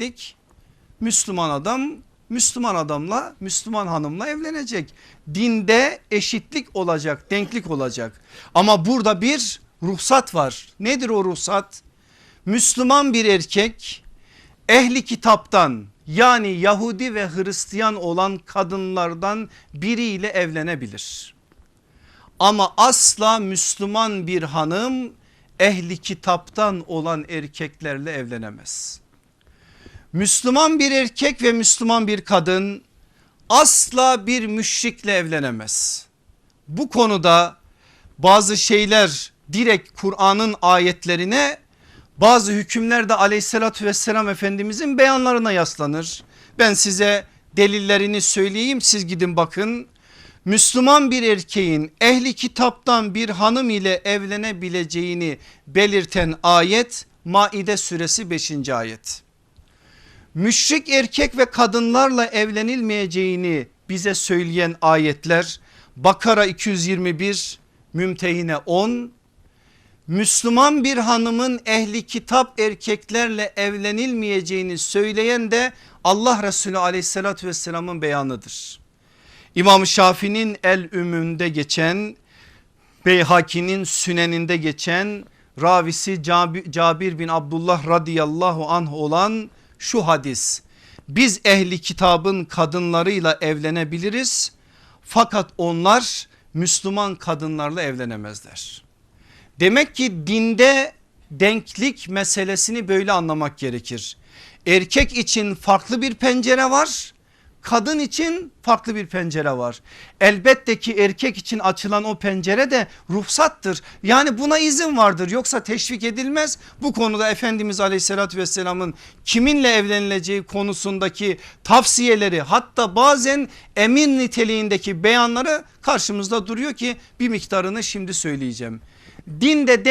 eşitlik Müslüman adam Müslüman adamla Müslüman hanımla evlenecek. Dinde eşitlik olacak denklik olacak ama burada bir ruhsat var. Nedir o ruhsat? Müslüman bir erkek ehli kitaptan yani Yahudi ve Hristiyan olan kadınlardan biriyle evlenebilir. Ama asla Müslüman bir hanım ehli kitaptan olan erkeklerle evlenemez. Müslüman bir erkek ve Müslüman bir kadın asla bir müşrikle evlenemez. Bu konuda bazı şeyler direkt Kur'an'ın ayetlerine bazı hükümler de aleyhissalatü vesselam efendimizin beyanlarına yaslanır. Ben size delillerini söyleyeyim siz gidin bakın. Müslüman bir erkeğin ehli kitaptan bir hanım ile evlenebileceğini belirten ayet Maide suresi 5. ayet. Müşrik erkek ve kadınlarla evlenilmeyeceğini bize söyleyen ayetler Bakara 221, Mümtehine 10, Müslüman bir hanımın ehli kitap erkeklerle evlenilmeyeceğini söyleyen de Allah Resulü aleyhissalatü vesselamın beyanıdır. İmam Şafii'nin El Ümünde geçen Beyhaki'nin Süneninde geçen ravisi Cabir bin Abdullah radıyallahu anh olan şu hadis. Biz ehli kitabın kadınlarıyla evlenebiliriz fakat onlar Müslüman kadınlarla evlenemezler. Demek ki dinde denklik meselesini böyle anlamak gerekir. Erkek için farklı bir pencere var. Kadın için farklı bir pencere var. Elbette ki erkek için açılan o pencere de ruhsattır. Yani buna izin vardır yoksa teşvik edilmez. Bu konuda Efendimiz aleyhissalatü vesselamın kiminle evlenileceği konusundaki tavsiyeleri hatta bazen emir niteliğindeki beyanları karşımızda duruyor ki bir miktarını şimdi söyleyeceğim. Dinde denk